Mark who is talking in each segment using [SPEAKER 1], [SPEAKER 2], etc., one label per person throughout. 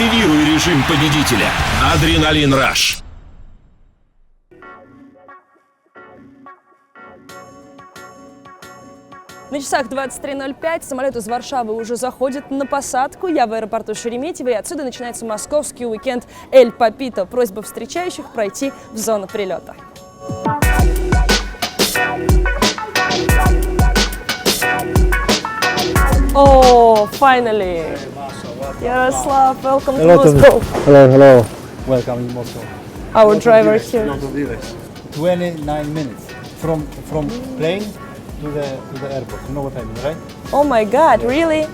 [SPEAKER 1] Активируй режим победителя. Адреналин Раш.
[SPEAKER 2] На часах 23.05 самолет из Варшавы уже заходит на посадку. Я в аэропорту Шереметьево, и отсюда начинается московский уикенд Эль Папито. Просьба встречающих пройти в зону прилета. Oh, finally! Yaroslav, welcome to Moscow.
[SPEAKER 3] Hello, hello. Welcome in Moscow.
[SPEAKER 2] Our driver here.
[SPEAKER 3] 29 minutes from from plane to the to the airport. You know what I mean, right?
[SPEAKER 2] Oh my god, really?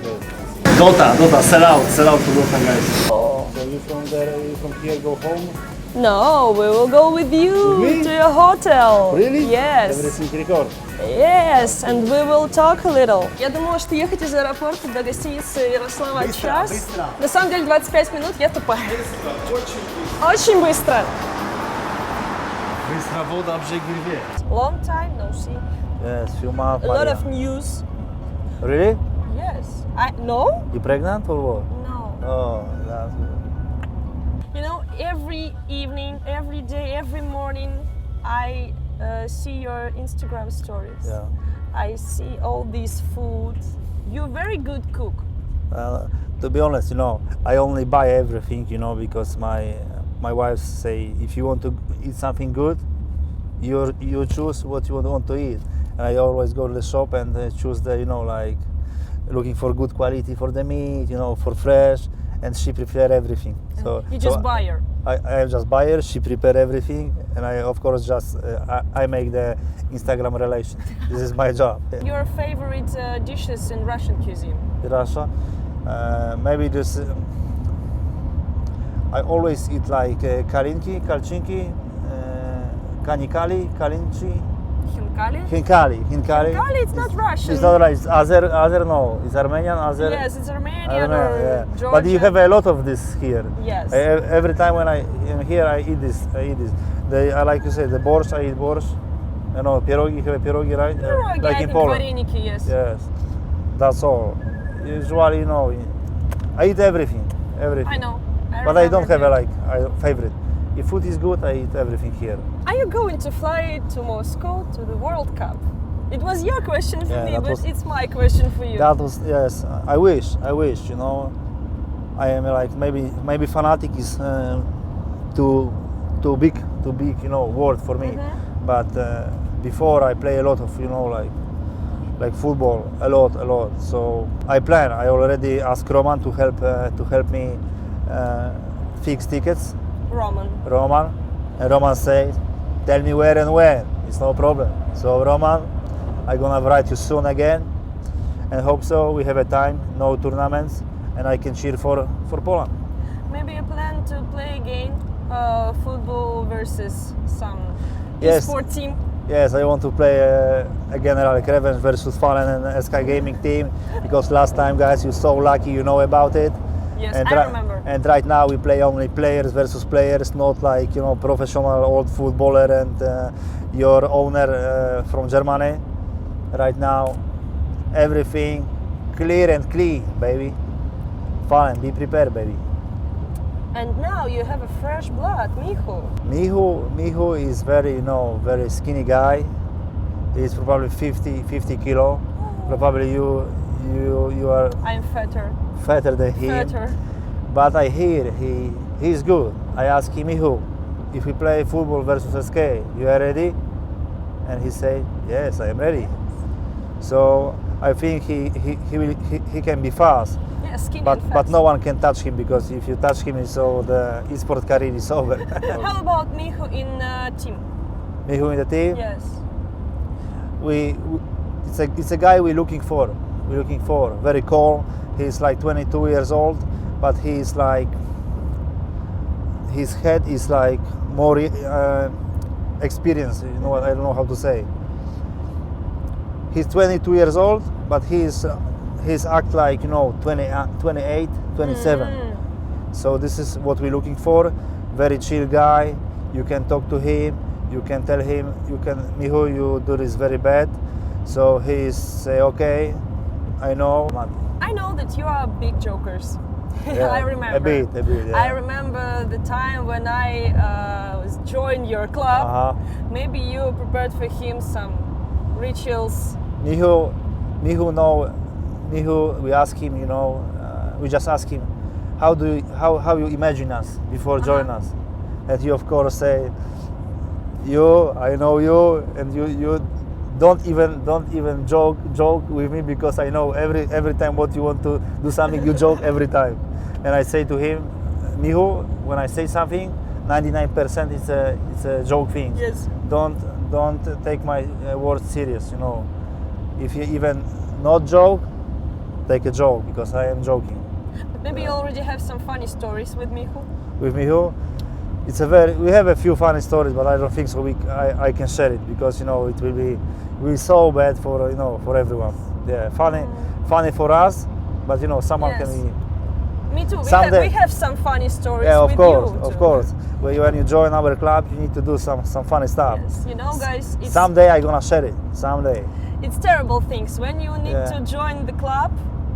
[SPEAKER 3] Dota, Dota, sell out, sell out to Dota guys. So you from there, you from here go home?
[SPEAKER 2] No, we will go with you
[SPEAKER 3] With me?
[SPEAKER 2] to your hotel.
[SPEAKER 3] Really?
[SPEAKER 2] Yes.
[SPEAKER 3] Everything record.
[SPEAKER 2] Yes, and we will talk a little. Я думала, что ехать из аэропорта до гостиницы Ярослава
[SPEAKER 3] Быстро,
[SPEAKER 2] час.
[SPEAKER 3] быстро.
[SPEAKER 2] На самом деле 25 минут, я тупая. Очень быстро.
[SPEAKER 3] Быстро вода бrzegi rwie.
[SPEAKER 2] Long time no see.
[SPEAKER 3] Yes, few months.
[SPEAKER 2] A lot
[SPEAKER 3] Maria.
[SPEAKER 2] of news.
[SPEAKER 3] Really?
[SPEAKER 2] Yes. I no?
[SPEAKER 3] You pregnant or what?
[SPEAKER 2] No.
[SPEAKER 3] Oh, that's good.
[SPEAKER 2] You know, every evening, every day, every morning, I uh, see your Instagram stories.
[SPEAKER 3] Yeah.
[SPEAKER 2] I see all this food. You're very good cook.
[SPEAKER 3] Uh, to be honest, you know, I only buy everything, you know, because my my wife say if you want to eat something good, you you choose what you want to eat. And I always go to the shop and uh, choose the, you know, like looking for good quality for the meat, you know, for fresh, and she prepare everything. So
[SPEAKER 2] You
[SPEAKER 3] so
[SPEAKER 2] just buy her.
[SPEAKER 3] I, I am just buyer. She prepare everything, and I of course just uh, I, I make the Instagram relation. this is my job.
[SPEAKER 2] Your favorite uh, dishes in Russian cuisine?
[SPEAKER 3] Russia. Uh, maybe this. um, I always eat like uh, kalinki, kalchinki, uh, kanikali, kalinchi,
[SPEAKER 2] Hinkali?
[SPEAKER 3] Hinkali. Hinkali.
[SPEAKER 2] Hinkali, it's not Russian.
[SPEAKER 3] It's not right. It's Azer, Azer, no. It's Armenian, Azer.
[SPEAKER 2] Yes, it's Armenian,
[SPEAKER 3] Armenian
[SPEAKER 2] or
[SPEAKER 3] yeah. But you have a lot of this here.
[SPEAKER 2] Yes.
[SPEAKER 3] I, every time when I am here, I eat this. I eat this. They, I like to say the borsch, I eat borsch. You know, pierogi, you have a pierogi, right?
[SPEAKER 2] Pierogi,
[SPEAKER 3] like
[SPEAKER 2] I
[SPEAKER 3] in Poland.
[SPEAKER 2] Vareniki, yes.
[SPEAKER 3] Yes. That's all. Usually, you know, I eat everything. Everything.
[SPEAKER 2] I know.
[SPEAKER 3] I but I don't have a like I, favorite. If food is good, I eat everything here.
[SPEAKER 2] Are you going to fly to Moscow to the World Cup? It was your question for
[SPEAKER 3] Yeah,
[SPEAKER 2] me, but
[SPEAKER 3] was-
[SPEAKER 2] it's my question for you.
[SPEAKER 3] That was yes. I wish. I wish. You know, I am like maybe maybe fanatic is uh, too too big too big you know word for me. But uh, before I play a lot of you know like like football a lot a lot. So I plan. I already asked Roman to help uh, to help me uh, fix tickets.
[SPEAKER 2] Roman.
[SPEAKER 3] Roman, and Roman said, "Tell me where and when. It's no problem." So Roman, I'm gonna write you soon again, and hope so. We have a time, no tournaments, and I can cheer for for Poland.
[SPEAKER 2] Maybe a plan to play again uh, football versus some
[SPEAKER 3] Yes.
[SPEAKER 2] sport team.
[SPEAKER 3] Yes, I want to play uh, again like Revenge versus Fallen and SK Gaming team because last time, guys, you're so lucky. You know about it.
[SPEAKER 2] Yes,
[SPEAKER 3] and
[SPEAKER 2] I remember.
[SPEAKER 3] And right now we play only players versus players, not like you know professional old footballer and uh, your owner uh, from Germany. Right now, everything clear and clean, baby. Fine, be prepared, baby.
[SPEAKER 2] And now you have a fresh blood, Michu.
[SPEAKER 3] Mihu, Mihu is very, you know, very skinny guy. He's probably 50, 50 kilo. Probably you, you, you are
[SPEAKER 2] I'm fatter.
[SPEAKER 3] Fatter than him.
[SPEAKER 2] Fatter.
[SPEAKER 3] But I hear he he's good. I ask him who, if we play football versus SK, you are ready? And he said, Yes, I am ready. So I think he he, he, will, he, he can be fast,
[SPEAKER 2] Yeah,
[SPEAKER 3] but
[SPEAKER 2] and
[SPEAKER 3] but no one can touch him because if you touch him, so the e-sport career is over.
[SPEAKER 2] How about Michu in uh, team?
[SPEAKER 3] Mihu in the team,
[SPEAKER 2] Yes.
[SPEAKER 3] we, we it's a it's a guy we're looking for. We're looking for very calm. He's like 22 years old, but he's like his head is like more uh, experienced. You know what? I don't know how to say. He's 22 years old, but he's he's act like you know 20, uh, 28, 27.
[SPEAKER 2] Mm.
[SPEAKER 3] So this is what we're looking for. Very chill guy. You can talk to him. You can tell him. You can Miho, you do this very bad. So he's say okay. I know.
[SPEAKER 2] I know that you are big jokers.
[SPEAKER 3] Yeah,
[SPEAKER 2] I remember.
[SPEAKER 3] A bit, a bit. Yeah.
[SPEAKER 2] I remember the time when I uh, was joined your club.
[SPEAKER 3] Uh-huh.
[SPEAKER 2] Maybe you prepared for him some rituals.
[SPEAKER 3] Mihu, Mihu know, Mihu, we ask him, you know, uh, we just ask him, how do you, how, how you imagine us before join us? And he of course say, you, I know you, and you, you don't even don't even joke joke with me because I know every every time what you want to do something you joke every time, and I say to him, Mihu, when I say something, 99% it's a it's a joke thing.
[SPEAKER 2] Yes.
[SPEAKER 3] don't don't take my uh, words serious you know. If you even not joke take a joke because i am joking.
[SPEAKER 2] But maybe you already have some funny stories with Mihu.
[SPEAKER 3] with mihu it's a very we have a few funny stories but i don't think so we i, I can share it because you know it will be will so bad for you know for everyone yeah funny mm. funny for us but you know someone
[SPEAKER 2] Yes.
[SPEAKER 3] can be
[SPEAKER 2] Me too. We have, we have some funny stories
[SPEAKER 3] yeah of course of
[SPEAKER 2] too.
[SPEAKER 3] course when you, when you join our club you need to do some some funny stuff
[SPEAKER 2] Yes. You know, guys, it's,
[SPEAKER 3] someday i'm gonna share it someday
[SPEAKER 2] it's terrible things. When you need
[SPEAKER 3] Yeah.
[SPEAKER 2] to join the club,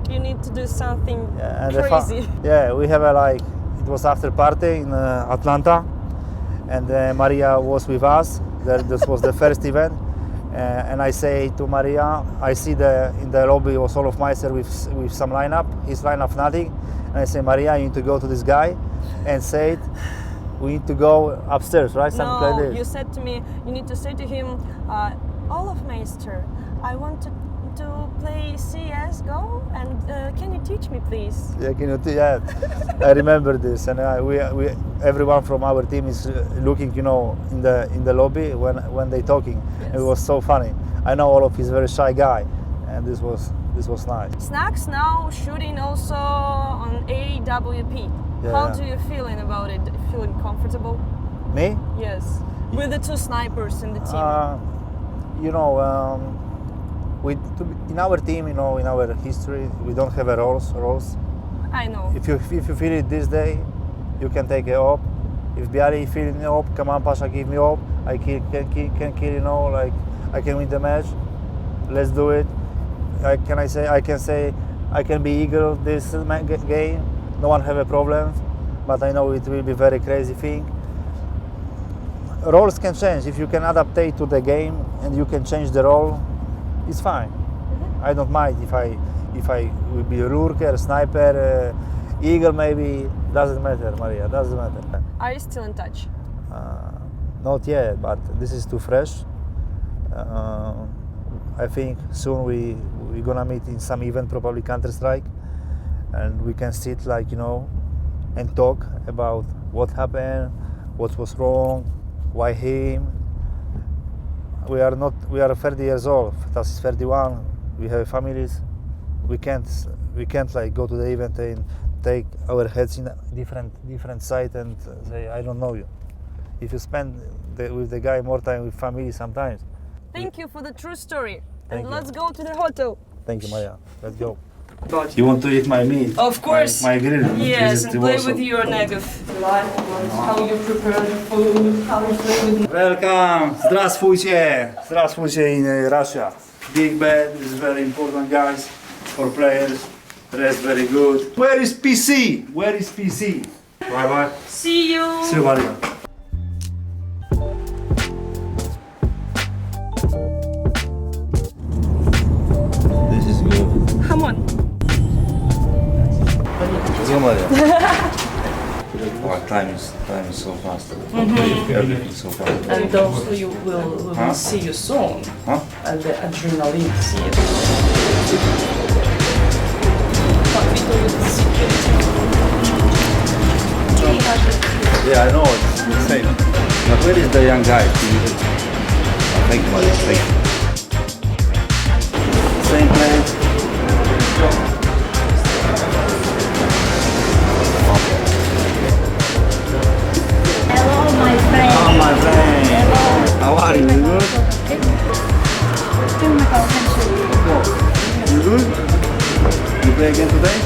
[SPEAKER 2] you need to do something
[SPEAKER 3] Yeah, and the fu-
[SPEAKER 2] crazy.
[SPEAKER 3] yeah, we have a like was after party in uh, Atlanta, and uh, Maria was with us. That this was the first event, uh, and I say to Maria, I see the in the lobby was Olof Meister with with some lineup. His lineup nothing, and I say Maria, you need to go to this guy, and say it. We need to go upstairs, right? Something
[SPEAKER 2] No,
[SPEAKER 3] like
[SPEAKER 2] you said to me, you need to say to him, uh, Olaf Meister, I want to, to play CSGO and uh, can you teach me please?
[SPEAKER 3] Yeah, can you t- yeah, I remember this, and uh, we, we everyone from our team is uh, looking, you know, in the in the lobby when when they talking. It was so funny. I know Olaf is a very shy guy, and this was this was nice.
[SPEAKER 2] Snacks now shooting also on AWP.
[SPEAKER 3] Yeah,
[SPEAKER 2] How do you feeling about it? Feeling comfortable?
[SPEAKER 3] Me,
[SPEAKER 2] Yes. With the two snipers in the team.
[SPEAKER 3] uh, you know, um, we to be, in our team, you know, in our history, we don't have a roles roles.
[SPEAKER 2] I know.
[SPEAKER 3] If you if you feel it this day, you can take it up. If Bialy feeling up, come on, Pasha, give me up. I kill, can kill, can kill, you know, like I can win the match. Let's do it. I, can I say I can say I can be eagle this game. No one have a problem, but I know it will be very crazy thing. Roles can change if you can adaptate to the game and you can change the role. It's fine. I don't mind if I if I will be a lurker, sniper, uh, eagle maybe. Doesn't matter, Maria. Doesn't matter.
[SPEAKER 2] Are you still in touch?
[SPEAKER 3] Uh, not yet, but this is too fresh. Uh, I think soon we we're gonna meet in some event, probably Counter Strike, and we can sit like you know, and talk about what happened, what was wrong, why him. We are not. We are 30 years old. that's 31. We have families. We can't. We can't like go to the event and take our heads in a different different side and say I don't know you. If you spend the, with the guy more time with family sometimes.
[SPEAKER 2] Thank you for the true story.
[SPEAKER 3] Thank
[SPEAKER 2] and
[SPEAKER 3] you.
[SPEAKER 2] let's go to the hotel.
[SPEAKER 3] Thank you, Maya. Let's go. You want to eat my meat?
[SPEAKER 2] Of course.
[SPEAKER 3] My, my grill.
[SPEAKER 2] Yes,
[SPEAKER 3] This is
[SPEAKER 2] and
[SPEAKER 3] the
[SPEAKER 2] play
[SPEAKER 3] Warsaw.
[SPEAKER 2] with your negative life, how you prepare the food, how you play with
[SPEAKER 3] Welcome. Здравствуйте. Здравствуйте in uh, Russia. Big bed is very important, guys, for players. Rest very good. Where is PC? Where is PC? Bye bye.
[SPEAKER 2] See you.
[SPEAKER 3] See you, Maria. You, Maria. Time is time is so fast. Everything so fast.
[SPEAKER 4] And also you will, we will
[SPEAKER 3] Huh?
[SPEAKER 4] see you soon.
[SPEAKER 3] Huh?
[SPEAKER 4] And the adrenaline see it.
[SPEAKER 2] But we do it security.
[SPEAKER 3] Yeah, I know it's insane. But where is the young guy? Thank you. Thank you. Same place. Again today?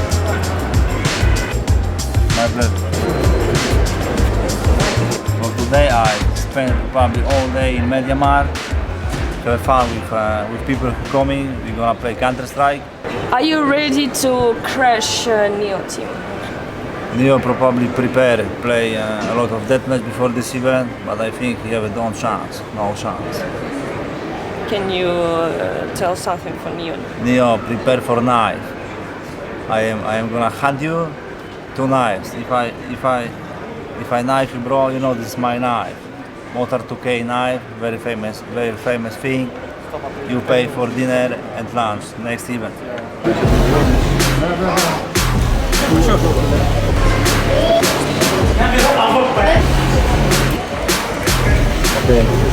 [SPEAKER 3] My pleasure. Well, today I spent probably all day in MediaMarkt. Have fun with, uh, with people coming. We're gonna play Counter Strike.
[SPEAKER 2] Are you ready to crash uh, Neo team?
[SPEAKER 3] Neo probably prepare, play uh, a lot of deathmatch before this event, but I think he have a no chance, no chance.
[SPEAKER 4] Can you uh, tell something for Neo?
[SPEAKER 3] Neo, prepare for knife. I am, I am gonna hand you two knives. If I, if I, if I knife you, bro, you know this is my knife. Motor 2K knife, very famous, very famous thing. You pay for dinner and lunch next event. Very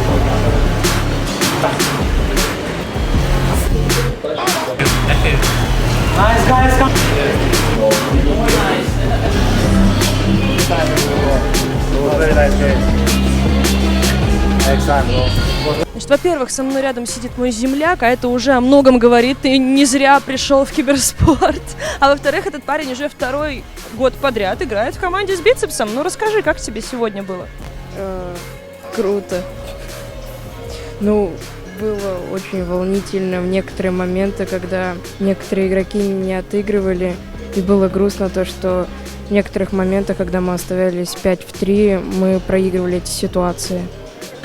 [SPEAKER 4] Значит, во-первых, со мной рядом сидит мой земляк, а это уже о многом говорит. Ты не зря пришел в киберспорт. А во-вторых, этот парень уже второй год подряд играет в команде с бицепсом. Ну, расскажи, как тебе сегодня было?
[SPEAKER 5] Э, Круто. Ну, было очень волнительно в некоторые моменты, когда некоторые игроки не отыгрывали. И было грустно то, что в некоторых моментах, когда мы оставались 5 в 3, мы проигрывали эти ситуации.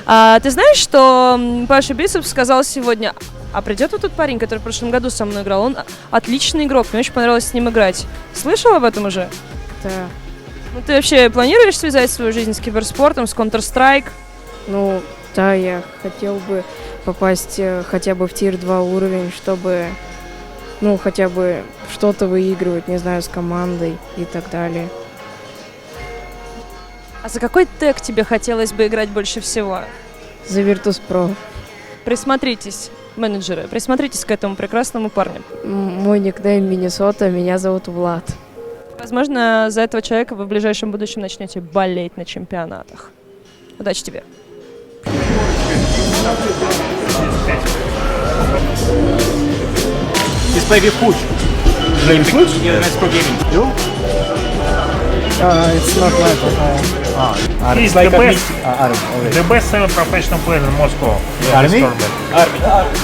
[SPEAKER 4] А ты знаешь, что Паша Бицепс сказал сегодня, а придет вот тот парень, который в прошлом году со мной играл, он отличный игрок, мне очень понравилось с ним играть. Слышал об этом уже?
[SPEAKER 5] Это,
[SPEAKER 4] Ну, ты вообще планируешь связать свою жизнь с киберспортом, с Counter-Strike?
[SPEAKER 5] ну, да, я хотел бы попасть э, хотя бы в тир-2 уровень, чтобы, ну, хотя бы что-то выигрывать, не знаю, с командой и так далее.
[SPEAKER 4] А за какой тег тебе хотелось бы играть больше всего?
[SPEAKER 5] За Virtus.pro.
[SPEAKER 4] Присмотритесь, менеджеры, присмотритесь к этому прекрасному парню.
[SPEAKER 5] М, Мой никнейм Миннесота, меня зовут Влад.
[SPEAKER 4] Возможно, за этого человека вы в ближайшем будущем начнете болеть на чемпионатах. Удачи тебе.
[SPEAKER 6] He's playing with Puch. Playing Puch? Yeah, that's pro gaming. You?
[SPEAKER 3] Uh, it's not my profile.
[SPEAKER 6] He's
[SPEAKER 3] like
[SPEAKER 6] the
[SPEAKER 3] a
[SPEAKER 6] best,
[SPEAKER 3] mix- uh, Army, okay.
[SPEAKER 6] the best seven professional player in Moscow. Yeah,
[SPEAKER 3] Army?
[SPEAKER 6] this tournament.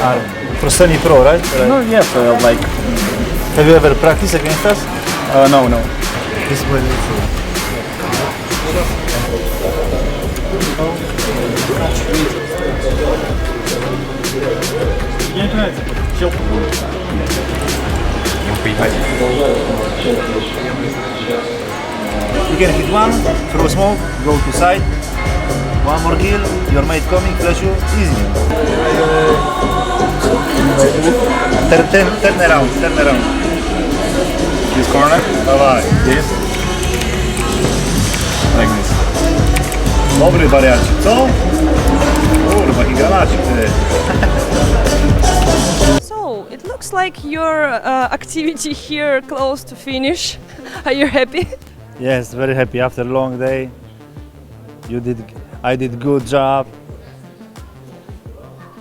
[SPEAKER 3] Army. For Sony Pro, right?
[SPEAKER 1] No, yes, uh, like
[SPEAKER 3] Have you ever practiced against us?
[SPEAKER 1] uh, no, no.
[SPEAKER 3] This is what it is. You can hit one, throw smoke, go to side. One more kill, your mate coming, flash you, easy. Turn, turn, turn around, turn around. This corner, bye bye. This. Like this. Dobry wariacie, co? Kurwa, jaki granacik ty.
[SPEAKER 4] So, it looks like your uh, activity here close to finish. Are you happy?
[SPEAKER 3] Yes, very happy after a long day. You did, I did good job.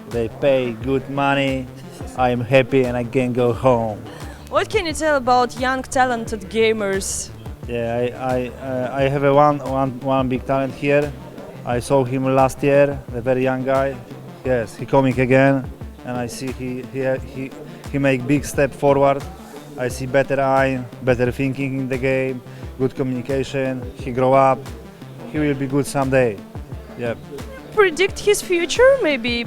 [SPEAKER 3] They pay good money. I am happy and I can go home.
[SPEAKER 4] What can you tell about young talented gamers?
[SPEAKER 3] Yeah, I, I, uh, I have a one, one, one big talent here. I saw him last year, a very young guy. Yes, he coming again, and I see he, he, he, he make big step forward. I see better eye, better thinking in the game, good communication. He grow up. He will be good someday. Yeah.
[SPEAKER 4] Predict his future, maybe?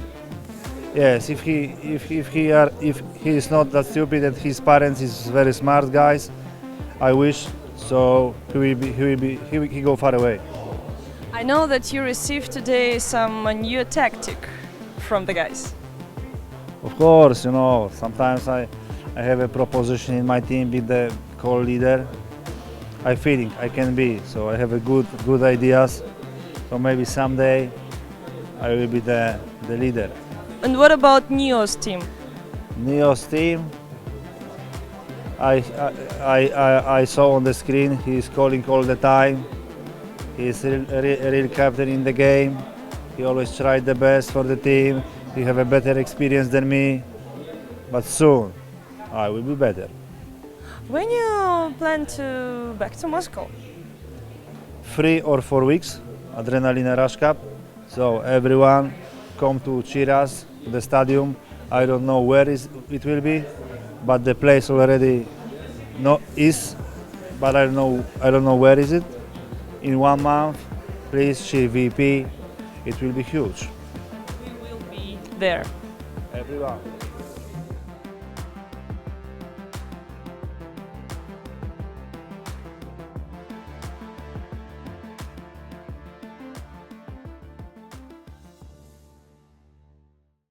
[SPEAKER 3] Yes, if he if, if he are if he is not that stupid and his parents is very smart guys, I wish so he will be he will be he will he go far away.
[SPEAKER 4] I know that you received today some new tactic from the guys.
[SPEAKER 3] Of course, you know, sometimes I, I have a proposition in my team with the co-leader. I feeling I can be, so I have a good good ideas. So maybe someday I will be the, the leader.
[SPEAKER 4] And what about Neo's team?
[SPEAKER 3] Neo's team. I, I, I, I, I saw on the screen he's calling all the time. He's a real, a real, a real captain in the game. He always tried the best for the team. He have a better experience than me. But soon I will be better.
[SPEAKER 4] When you plan to back to Moscow?
[SPEAKER 3] Three or four weeks, Adrenaline Rush Cup. So everyone come to cheer us, the stadium. I don't know where is it will be, but the place already no is, but I don't know. I don't know where is it. In one month, please, see VP. It will be huge.
[SPEAKER 4] We will be there.
[SPEAKER 3] Everyone.